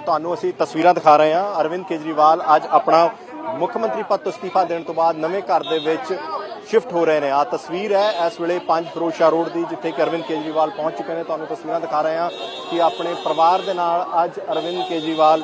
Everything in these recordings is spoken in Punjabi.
ਤੁਹਾਨੂੰ ਅਸੀਂ ਤਸਵੀਰਾਂ ਦਿਖਾ ਰਹੇ ਹਾਂ। ਅਰਵਿੰਦ ਕੇਜਰੀਵਾਲ ਅੱਜ ਆਪਣਾ ਮੁੱਖ ਮੰਤਰੀ ਪਦ ਤੋਂ ਅਸਤੀਫਾ ਦੇਣ ਤੋਂ ਬਾਅਦ ਨਵੇਂ ਘਰ ਦੇ ਵਿੱਚ ਸ਼ਿਫਟ ਹੋ ਰਹੇ ਨੇ। ਆ ਤਸਵੀਰ ਹੈ ਇਸ ਵੇਲੇ ਪੰਜ ਫਰੋਸ਼ਾ ਰੋਡ ਦੀ, ਜਿੱਥੇ ਕਿ ਅਰਵਿੰਦ ਕੇਜਰੀਵਾਲ ਪਹੁੰਚ ਚੁੱਕੇ ਨੇ। ਤੁਹਾਨੂੰ ਤਸਵੀਰਾਂ ਦਿਖਾ ਰਹੇ ਹਾਂ ਕਿ ਆਪਣੇ ਪਰਿਵਾਰ ਦੇ ਨਾਲ ਅੱਜ ਅਰਵਿੰਦ ਕੇਜਰੀਵਾਲ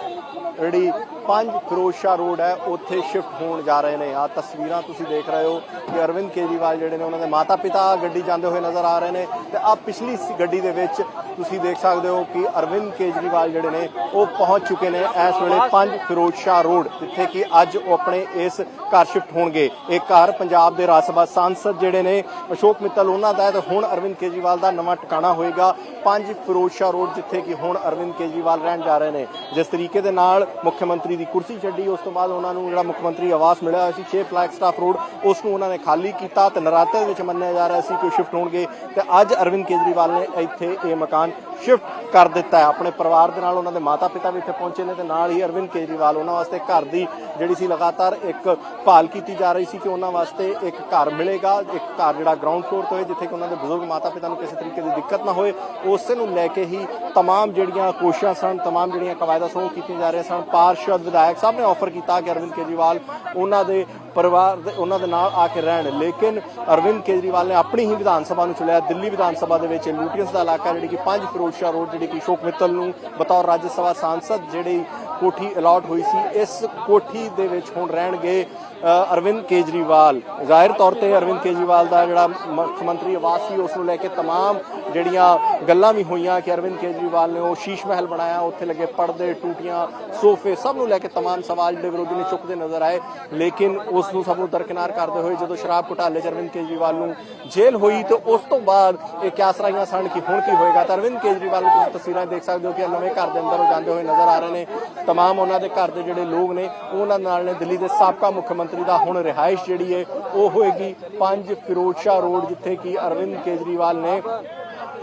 ਜਿਹੜੀ ਪੰਜ ਫਿਰੋਜ਼ਸ਼ਾਹ ਰੋਡ ਹੈ, ਉੱਥੇ ਸ਼ਿਫਟ ਹੋਣ ਜਾ ਰਹੇ ਨੇ। ਆ ਤਸਵੀਰਾਂ ਤੁਸੀਂ ਦੇਖ ਰਹੇ ਹੋ ਕਿ ਅਰਵਿੰਦ ਕੇਜਰੀਵਾਲ ਜਿਹੜੇ ਨੇ, ਉਹਨਾਂ ਦੇ ਮਾਤਾ-ਪਿਤਾ ਗੱਡੀ ਜਾਂਦੇ ਹੋਏ ਨਜ਼ਰ ਆ ਰਹੇ ਨੇ ਤੇ ਆ ਪਿਛਲੀ ਗੱਡੀ ਦੇ ਵਿੱਚ ਤੁਸੀਂ ਦੇਖ ਸਕਦੇ ਹੋ ਕਿ ਅਰਵਿੰਦ ਕੇਜਰੀਵਾਲ ਜਿਹੜੇ ਨੇ, ਉਹ ਪਹੁੰਚ ਚੁੱਕੇ ਨੇ ਇਸ ਵੇਲੇ ਪੰਜ ਫਿਰੋਜ਼ਸ਼ਾਹ ਰੋਡ, ਜਿੱਥੇ ਕਿ ਅੱਜ ਉਹ ਆਪਣੇ ਇਸ ਘਰ ਸ਼ਿਫਟ ਹੋਣਗੇ। ਇਹ ਘਰ ਪੰਜਾਬ ਦੇ ਰਾਜ ਸਭਾ ਸਾਂਸਦ ਜਿਹੜੇ ਨੇ, ਅਸ਼ੋਕ ਮਿੱਤਲ, ਉਹਨਾਂ ਦਾ ਹੈ ਤੇ ਹੁਣ ਅਰਵਿੰਦ ਕੇਜਰੀਵਾਲ ਦਾ ਨਵਾਂ ਟਿਕਾਣਾ ਹੋਏਗਾ। ਪੰਜ ਫਿਰੋਜ਼ਸ਼ਾਹ ਰੋਡ, ਜਿੱਥੇ ਕਿ ਹੁਣ ਅਰਵਿੰਦ ਕੇਜਰੀਵਾਲ ਰਹਿਣ ਜਾ ਰਹੇ ਨੇ। ਜਿਸ ਤਰੀਕੇ ਦੇ ਨਾਲ ਮੁੱਖ ਮੰਤਰੀ ਦੀ ਕੁਰਸੀ ਛੱਡੀ। ਉਸ ਤੋਂ ਬਾਅਦ ਉਹਨਾਂ ਨੂੰ ਜਿਹੜਾ ਮੁੱਖ ਮੰਤਰੀ ਆਵਾਸ ਮਿਲਿਆ ਹੋਇਆ ਸੀ 6 ਫਲੈਗ ਸਟਾਫ ਰੋਡ ਉਸ ਨੂੰ ਉਹਨਾਂ ਨੇ ਖਾਲੀ ਕੀਤਾ ਤੇ ਨਰਾਤੇ ਦੇ ਵਿੱਚ ਮੰਨਿਆ ਜਾ ਰਿਹਾ ਸੀ ਕਿ ਸ਼ਿਫਟ ਹੋਣਗੇ। ਤੇ ਅੱਜ ਅਰਵਿੰਦ ਕੇਜਰੀਵਾਲ ਨੇ ਇੱਥੇ ਇਹ ਮਕਾਨ ਸ਼ਿਫਟ ਕਰ ਦਿੱਤਾ ਹੈ ਆਪਣੇ ਪਰਿਵਾਰ ਦੇ ਨਾਲ ਉਹਨਾਂ ਦੇ ਮਾਤਾ-ਪਿਤਾ ਵੀ ਇੱਥੇ ਪਹੁੰਚੇ ਨੇ ਤੇ ਨਾਲ ਹੀ ਅਰਵਿੰਦ ਕੇਜਰੀਵਾਲ ਉਹਨਾਂ ਵਾਸਤੇ ਘਰ ਦੀ ਜਿਹੜੀ ਸੀ ਲਗਾਤਾਰ ਇੱਕ ਭਾਲ ਕੀਤੀ ਜਾ ਰਹੀ ਸੀ ਕਿ ਉਹਨਾਂ ਵਾਸਤੇ ਇੱਕ ਘਰ ਮਿਲੇਗਾ ਇੱਕ ਘਰ ਜਿਹੜਾ ਗਰਾਊਂਡ ਫਲੋਰ ਤੋਂ ਹੈ ਜਿੱਥੇ ਕਿ ਉਹਨਾਂ ਦੇ ਬਜ਼ੁਰਗ ਮਾਤਾ-ਪਿਤਾ ਨੂੰ ਕਿਸੇ ਤਰੀਕੇ ਦੀ ਦਿੱਕਤ ਨਾ ਹੋਏ ਉਸੇ ਨੂੰ ਲੈ ਕੇ ਹੀ तमाम ਜਿਹੜੀਆਂ ਕੋਸ਼ਿਸ਼ਾਂ ਸਨ तमाम ਜਿਹੜੀਆਂ ਕਵਾਇਦਾਂ ਸਨ ਉਹ ਕੀਤੀਆਂ ਜਾ ਰਹੀਆਂ ਸਨ ਪਾਰਸ਼ਦ ਵਿਧਾਇਕ ਸਾਹਿਬ ਨੇ ਆਫਰ ਕੀਤਾ ਕਿ ਅਰਵਿੰਦ ਕੇਜਰੀਵਾਲ ਉਹਨਾਂ ਦੇ ਪਰਿਵਾਰ ਦੇ ਉਹਨਾਂ ਦੇ ਨਾਲ ਆ ਕੇ ਰਹਿਣ ਲੇਕਿਨ ਅਰਵਿੰਦ ਕੇਜਰੀਵਾਲ ਨੇ ਆਪਣੀ ਹੀ ਵਿਧਾਨ ਸਭਾ ਨੂੰ ਚੁਣਿਆ ਦਿੱਲੀ ਵਿਧਾਨ ਸਭਾ ਦੇ ਵਿੱਚ ਲੂਟੀਅਨਸ ਦਾ ਇਲਾਕਾ ਜਿਹੜੀ ਕਿ ਪੰਜ ਫਿਰੋਜ਼ਸ਼ਾਹ ਰੋਡ ਜਿਹੜੀ ਕਿ ਅਸ਼ੋਕ ਮਿੱਤਲ ਨੂੰ ਬਤੌਰ ਰਾਜ ਸਭਾ ਸਾਂਸਦ ਜਿਹੜੀ ਕੋਠੀ ਅਲਾਟ ਹੋਈ ਸੀ ਇਸ ਕੋਠੀ ਦੇ ਵਿੱਚ ਹੁਣ ਰਹਿਣਗੇ ਅ, ਅਰਵਿੰਦ ਕੇਜਰੀਵਾਲ ਜ਼ਾਹਿਰ ਤੌਰ ਤੇ ਅਰਵਿੰਦ ਕੇਜਰੀਵਾਲ ਦਾ ਜਿਹੜਾ ਮੁੱਖ ਮੰਤਰੀ ਆਵਾਸ ਸੀ ਉਸ ਨੂੰ ਲੈ ਕੇ तमाम ਜਿਹੜੀਆਂ ਗੱਲਾਂ ਵੀ ਹੋਈਆਂ ਕਿ ਅਰਵਿੰਦ ਕੇਜਰੀਵਾਲ ਨੇ ਉਹ ਸ਼ੀਸ਼ ਮਹਿਲ ਬਣਾਇਆ ਉੱਥੇ ਲੱਗੇ ਪਰਦੇ ਟੂਟੀਆਂ ਸੋਫੇ ਸਭ ਨੂੰ ਲੈ ਕੇ तमाम ਸਵਾਲ ਜਿਹੜੇ ਵਿਰੋਧੀ ਨੇ ਚੁੱਕਦੇ ਨਜ਼ਰ ਆਏ ਲੇਕਿਨ ਉਸ ਨੂੰ ਸਭ ਨੂੰ ਦਰਕਿਨਾਰ ਕਰਦੇ ਹੋਏ ਜਦੋਂ ਸ਼ਰਾਬ ਘੁਟਾਲੇ 'ਚ ਅਰਵਿੰਦ ਕੇਜਰੀਵਾਲ ਨੂੰ ਜੇਲ੍ਹ ਹੋਈ ਤੇ ਉਸ ਤੋਂ ਬਾਅਦ ਇਹ ਕਿਆਸਰਾਈਆਂ ਸਨ ਕਿ ਹੁਣ ਕੀ ਹੋਏਗਾ ਤਾਂ ਅਰਵਿੰਦ ਕੇਜਰੀਵਾਲ ਨੂੰ ਤੁਸੀਂ ਤਸਵੀਰਾਂ ਦੇਖ ਸਕਦੇ ਹੋ ਕਿ ਇਹ ਨਵੇਂ ਘਰ ਦੇ ਅੰਦਰ ਉਹ ਜਾਂਦੇ ਹੋਏ ਨਜ਼ਰ ਆ ਰਹੇ ਨੇ तमाम ਉਹਨਾਂ ਦੇ ਘਰ ਦੇ ਜਿਹੜੇ ਲੋਕ ਨੇ ਉਹਨਾਂ ਨਾਲ ਨੇ ਦਿੱਲੀ ਦੇ ਸਾਬਕਾ ਮੁੱਖ ਮੰਤਰੀ ਦਾ ਹੁਣ ਰਿਹਾਇਸ਼ ਜਿਹੜੀ ਹੈ ਉਹ ਹੋਏਗੀ ਪੰਜ ਫਿਰੋਜ਼ਸ਼ਾਹ ਰੋਡ ਜਿੱਥੇ ਕਿ ਅਰਵਿੰਦ ਕੇਜਰੀਵਾਲ ਨੇ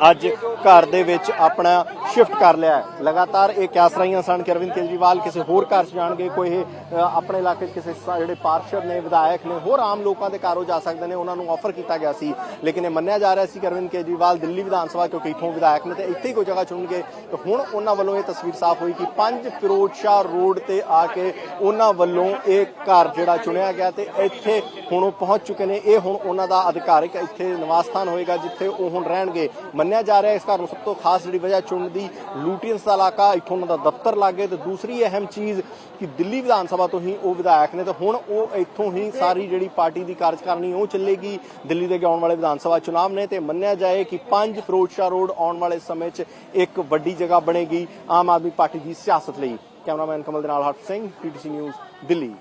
ਅੱਜ ਘਰ ਦੇ ਵਿੱਚ ਆਪਣਾ ਸ਼ਿਫਟ ਕਰ ਲਿਆ ਹੈ। ਲਗਾਤਾਰ ਇਹ ਕਿਆਸ ਰਹੀਆਂ ਸਨ ਕਿ ਅਰਵਿੰਦ ਕੇਜਰੀਵਾਲ ਕਿਸੇ ਹੋਰ ਘਰ 'ਚ ਜਾਣਗੇ, ਕੋਈ ਆਪਣੇ ਇਲਾਕੇ 'ਚ ਕਿਸੇ ਜਿਹੜੇ ਪਾਰਸ਼ਦ ਨੇ, ਵਿਧਾਇਕ ਨੇ, ਹੋਰ ਆਮ ਲੋਕਾਂ ਦੇ ਘਰੋਂ ਜਾ ਸਕਦੇ ਨੇ, ਉਹਨਾਂ ਨੂੰ ਆਫਰ ਕੀਤਾ ਗਿਆ ਸੀ। ਲੇਕਿਨ ਇਹ ਮੰਨਿਆ ਜਾ ਰਿਹਾ ਸੀ ਕਿ ਅਰਵਿੰਦ ਕੇਜਰੀਵਾਲ ਦਿੱਲੀ ਵਿਧਾਨ ਸਭਾ ਕਿਉਂਕਿ ਇੱਥੋਂ ਵਿਧਾਇਕ ਨੇ ਤੇ ਇੱਥੇ ਹੀ ਕੋਈ ਜਗ੍ਹਾ ਚੁਣਗੇ ਤੇ ਹੁਣ ਉਹਨਾਂ ਵੱਲੋਂ ਇਹ ਤਸਵੀਰ ਸਾਫ਼ ਹੋਈ ਕਿ ਪੰਜ ਫਿਰੋਜ਼ਸ਼ਾਹ ਰੋਡ ਤੇ ਆ ਕੇ ਉਹਨਾਂ ਵੱਲੋਂ ਇਹ ਘਰ ਜਿਹੜਾ ਚੁਣਿਆ ਗਿਆ ਤੇ ਇੱਥੇ ਹੁਣ ਉਹ ਪਹੁੰਚ ਚੁੱਕੇ ਨੇ। ਇਹ ਹੁਣ ਉਹਨਾਂ ਦਾ ਅਧਿਕਾਰਿਕ ਇੱਥੇ ਨਿਵਾਸ ਸਥਾਨ ਹੋਏਗਾ, ਜਿੱਥੇ ਉਹ ਹੁਣ ਰਹਿਣਗੇ। ਮੰਨਿਆ ਜਾ ਰਿਹਾ ਇਸ ਘਰ ਨੂੰ ਸਭ ਤੋਂ ਖਾਸ ਜਿਹੜੀ ਵਜ੍ਹਾ ਚੁਣਨ ਦੀ ਲੂਟੀਅਨਸ ਦਾ ਇਲਾਕਾ, ਇੱਥੋਂ ਉਹਨਾਂ ਦਾ ਦਫ਼ਤਰ ਲੱਗੇ ਤੇ ਦੂਸਰੀ ਅਹਿਮ ਚੀਜ਼ ਕਿ ਦਿੱਲੀ ਵਿਧਾਨ ਸਭਾ ਤੋਂ ਹੀ ਉਹ ਵਿਧਾਇਕ ਨੇ ਤੇ ਹੁਣ ਉਹ ਇੱਥੋਂ ਹੀ ਸਾਰੀ ਜਿਹੜੀ ਪਾਰਟੀ ਦੀ ਕਾਰਜਕਾਰਨੀ, ਉਹ ਚੱਲੇਗੀ। ਦਿੱਲੀ ਦੇ ਆਉਣ ਵਾਲੇ ਵਿਧਾਨ ਸਭਾ ਚੁਣਾਵ ਨੇ ਤੇ ਮੰਨਿਆ ਜਾਏ ਕਿ ਪੰਜ ਫਿਰੋਜ਼ਸ਼ਾਹ ਰੋਡ ਆਉਣ ਵਾਲੇ ਸਮੇਂ 'ਚ ਇੱਕ ਵੱਡੀ ਜਗ੍ਹਾ ਬਣੇਗੀ ਆਮ ਆਦਮੀ ਪਾਰਟੀ ਦੀ ਸਿਆਸਤ ਲਈ। ਕੈਮਰਾਮੈਨ ਕਮਲ ਦੇ ਨਾਲ ਹਰਪ ਸਿੰਘ ਪੀਟੀਸੀ ਨਿਊਜ਼, ਦਿੱਲੀ।